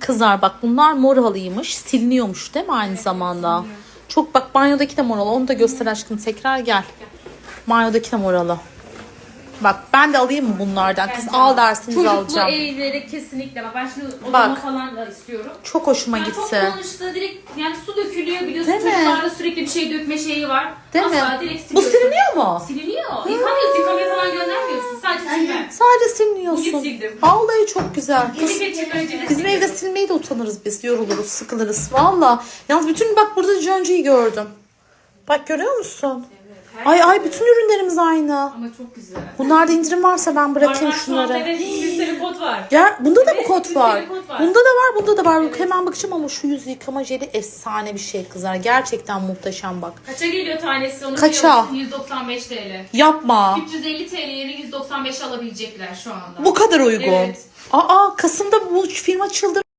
Kızlar bak bunlar mor halıymış. Siliniyormuş değil mi aynı zamanda? Çok bak banyodaki de mor halı. Onu da göster aşkım tekrar gel. Banyodaki de mor halı. Bak ben de alayım mı bunlardan? Kız al dersiniz Çocuklu alacağım. evlere kesinlikle bak ben şimdi odama Bak. falan da istiyorum. Çok hoşuma Yani çok gitti. kullanışlı direkt yani su dökülüyor biliyorsun Değil mi? çocuklarda sürekli bir şey dökme şeyi var. Değil Asla mi? direkt Bu siliyorsun. siliniyor mu? Siliniyor. Bugün sildim. Vallahi çok güzel. Kız, bizim evde silmeyi de utanırız biz. Yoruluruz, sıkılırız. Valla. Yalnız bütün bak burada Jonca'yı gördüm. Bak görüyor musun? her Ay ay bütün ürünlerimiz aynı. Ama çok güzel. Bunlarda indirim varsa ben bırakayım anda şunları. Evet bir var. Ya bunda da Evet, var? Bunda da var, bunda da var. Yok, Hemen bakacağım ama şu yüz yıkama jeli efsane bir şey kızlar. Gerçekten muhteşem bak. Kaça geliyor tanesi onu Kaça? biliyor musun? 195 TL. Yapma. 350 TL yerine 195 alabilecekler şu anda. Bu kadar uygun. Evet. Aa Kasım'da bu film açıldı.